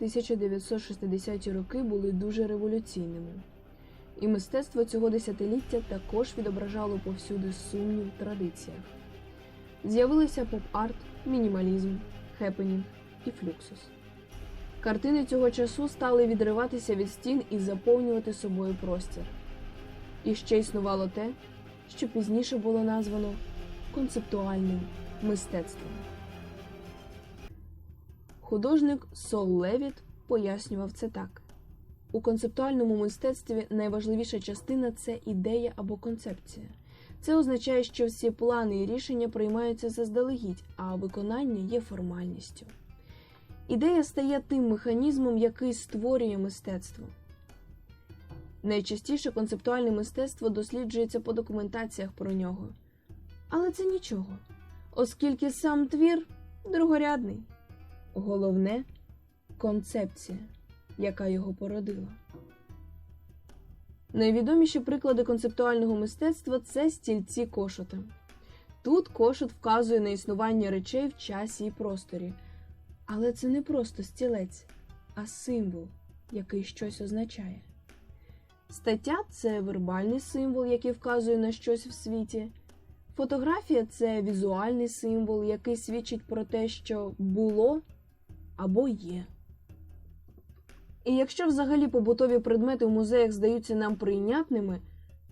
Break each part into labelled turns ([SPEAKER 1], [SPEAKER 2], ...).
[SPEAKER 1] 1960-ті роки були дуже революційними. І мистецтво цього десятиліття також відображало повсюди сумнів в традиціях. З'явилися поп-арт, мінімалізм, хепенінг і флюксус. Картини цього часу стали відриватися від стін і заповнювати собою простір. І ще існувало те, що пізніше було названо концептуальним мистецтвом. Художник Сол Левіт пояснював це так: у концептуальному мистецтві найважливіша частина це ідея або концепція. Це означає, що всі плани і рішення приймаються заздалегідь, а виконання є формальністю. Ідея стає тим механізмом, який створює мистецтво. Найчастіше концептуальне мистецтво досліджується по документаціях про нього. Але це нічого, оскільки сам твір другорядний. Головне концепція, яка його породила. Найвідоміші приклади концептуального мистецтва це стільці кошота. Тут кошот вказує на існування речей в часі і просторі. Але це не просто стілець, а символ, який щось означає. Стаття це вербальний символ, який вказує на щось в світі. Фотографія це візуальний символ, який свідчить про те, що було або є. І якщо взагалі побутові предмети в музеях здаються нам прийнятними,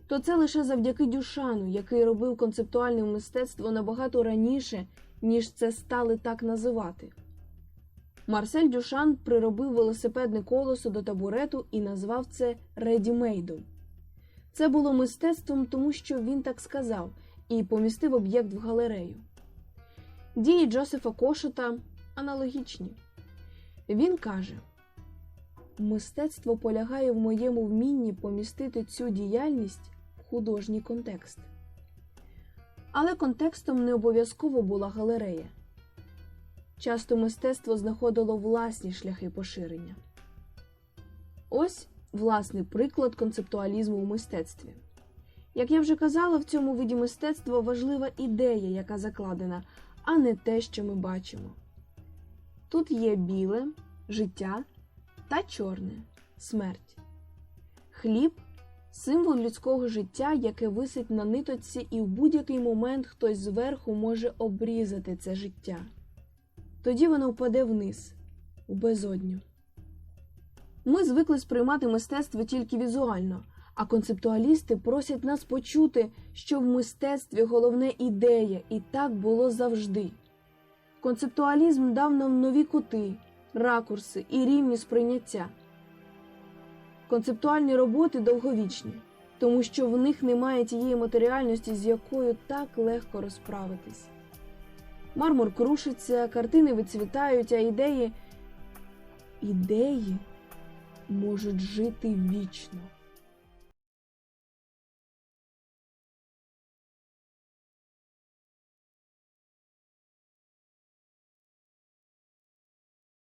[SPEAKER 1] то це лише завдяки Дюшану, який робив концептуальне мистецтво набагато раніше, ніж це стали так називати. Марсель Дюшан приробив велосипедне колесо до табурету і назвав це редімейдом. Це було мистецтвом, тому що він так сказав, і помістив об'єкт в галерею. Дії Джосефа Кошета аналогічні. Він каже: мистецтво полягає в моєму вмінні помістити цю діяльність в художній контекст. Але контекстом не обов'язково була галерея. Часто мистецтво знаходило власні шляхи поширення. Ось власний приклад концептуалізму у мистецтві. Як я вже казала, в цьому виді мистецтва важлива ідея, яка закладена, а не те, що ми бачимо. Тут є біле, життя та чорне смерть. Хліб символ людського життя, яке висить на ниточці, і в будь-який момент хтось зверху може обрізати це життя. Тоді воно впаде вниз, у безодню. Ми звикли сприймати мистецтво тільки візуально, а концептуалісти просять нас почути, що в мистецтві головне ідея, і так було завжди. Концептуалізм дав нам нові кути, ракурси і рівні сприйняття. Концептуальні роботи довговічні, тому що в них немає тієї матеріальності, з якою так легко розправитись. Мармур крушиться, картини вицвітають, а ідеї ідеї можуть жити вічно.